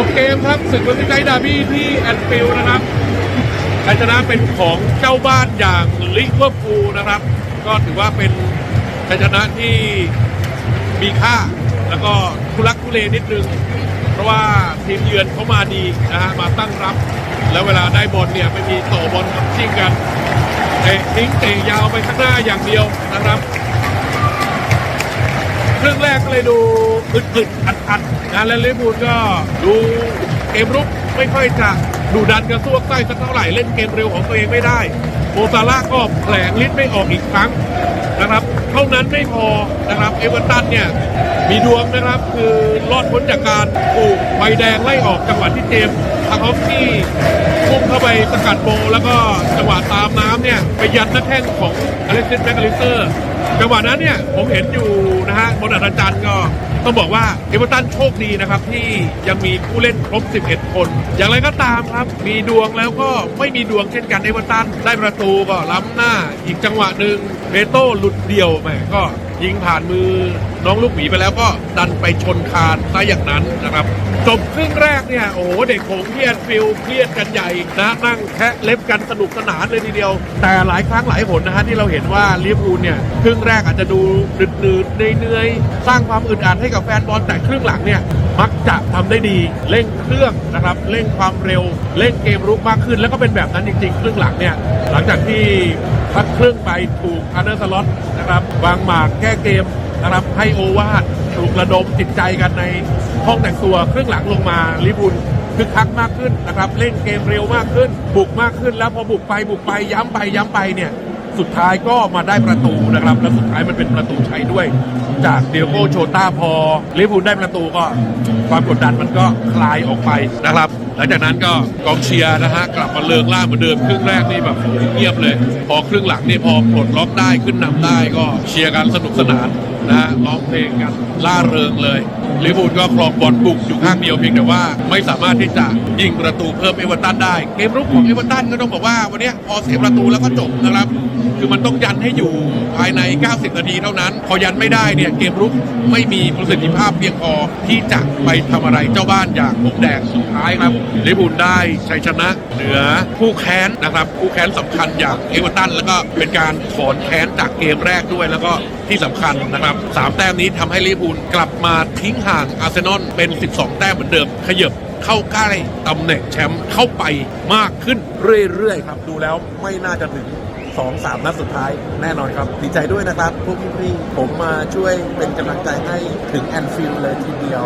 จบเกมครับศึกวันที่ไกดาบี้ที่แอนฟิลด์นะครับชัยชนะเป็นของเจ้าบ้านอย่างลิเวอร์พูลนะครับ ก็ถือว่าเป็นชัยชนะที่มีค่า แล้วก็ทุลักทุเลนิดนึง เพราะว่าทีมเยือนเขามาดีนะฮะมาตั้งรับ แล้วเวลาได้บอลเนี่ยไม่มีต่อบอลทำชิงกันเตะทิ้งเตะยาวไปข้างหน้าอย่างเดียวนะครับ ครึ่งแรกก็เลยดูอึดๆอัดๆนะและลิบูลก็ดูเกมรุกไม่ค่อยจะดูดันกระซวกไส้สักเท่าไหร่เล่นเกมเร็วของตัวเองไม่ได้โมซาร่าก็แผลงลิ้นไม่ออกอีกครั้งนะครับ เท่านั้นไม่พอนะครับเอเวอร์ตันเนี่ยมีดวงนะครับคือรอดพ้นจากการถูกใบแดงไล่ออกจังหวะที่เจมส์ทางฮอฟที่พุ่งเข้าไปสกัดโบแล้วก็จังหวะามน้ำเนี่ยไปยันหน้าแข้งของอเล็กซิสแมคคาลิสเตอร์จังหวะนั้นเนี่ยผมเห็นอยู่นะฮะบนอัศจรรย์ก็ต้องบอกว่าเอเวอร์ตันโชคดีนะครับ ที่ยังมีผู้เล่นครบ 11 คน อย่างไรก็ตามครับ มีดวงแล้วก็ไม่มีดวงเช่นกันเอเวอร์ตันได้ประตูก็ล้ำหน้าอีกจังหวะหนึ่งเบโต้หลุดเดี่ยวแหมก็ ยิงผ่านมือน้องลูกหมีไปแล้วก็ดันไปชนคานซะอย่างนั้นนะครับจบครึ่งแรกเนี่ย โอ้โห เด็กโขงที่แอนฟิลเครียดกันใหญ่นะนั่งแคะเล็บกันสนุกสนานเลยทีเดียว แต่หลายครั้งหลายหนนะฮะที่เราเห็นว่าลิเวอร์พูลเนี่ยครึ่งแรกอาจจะดูหนืดๆเนื่อยสร้างความอึดอัดให้กับแฟนบอลแต่ครึ่งหลังเนี่ยมักจะทำได้ดีเร่งเครื่องนะครับเร่งความเร็วเล่นเกมรุกมากขึ้น แล้วก็เป็นแบบนั้นจริงๆครึ่งหลังเนี่ยหลังจากที่ พักครึ่งไปถูกอันเดอร์สล็อตนะครับวางหมากแก้เกมนะครับให้โอวาทถูกระดมจิตใจกันในห้องแต่งตัวครึ่งหลังลงมาลิเวอร์พูลคึกคักมากขึ้นนะครับเล่นเกมเร็วมากขึ้น บุกมากขึ้นแล้วพอบุกไปบุกไปย้ำไปย้ำไปเนี่ยสุดท้ายก็มาได้ประตูนะครับ และสุดท้ายมันเป็นประตูชัยด้วย จากเดียโกโชต้าพอลิเวอร์พูลได้ประตูก็ ความกดดันมันก็คลายออกไปนะครับ หลังจากนั้นก็กองเชียร์นะฮะกลับมาเลิงล่าเหมือนเดิมครึ่งแรกนี่แบบเงียบเลย พอครึ่งหลังนี่พอปลดล็อกได้ขึ้นนำได้ก็เชียร์กันสนุกสนานนะฮะร้องเพลงกันล่าเริงเลย ลิเวอร์พูลก็ครองบอลบุกอยู่ข้างเดียวเพียงแต่ว่าไม่สามารถที่จะยิงประตูเพิ่มเอเวอร์ตันได้ เกมรุกของเอเวอร์ตันก็ต้องบอกว่าวันนี้พอเสียประตูแล้วก็จบนะครับ คือมันต้องยันให้อยู่ภายใน 90 นาทีเท่านั้น พอยันไม่ได้เนี่ยเกมรุกไม่มีประสิทธิภาพเพียงพอที่จะไปทำอะไรเจ้าบ้านอย่างหงแดงสุดท้ายครับลิเวอร์พูลได้ชัยชนะเหนือคู่แค้นนะครับคู่แค้นสำคัญอย่างเอเวอร์ตันแล้วก็เป็นการถอนแค้นจากเกมแรกด้วยแล้วก็ ที่สำคัญนะครับสามแต้มนี้ทำให้ลิเวอร์พูลกลับมาทิ้งห่างอาร์เซนอลเป็น 12 แต้มเหมือนเดิม ขยับเข้าใกล้ตำแหน่งแชมป์เข้าไปมากขึ้นเรื่อยๆครับ ดูแล้วไม่น่าจะถึงสองสามนัดสุดท้ายแน่นอนครับ ดีใจด้วยนะครับ พวกพี่ๆผมมาช่วยเป็นกำลังใจให้ถึงแอนฟิลด์เลยทีเดียว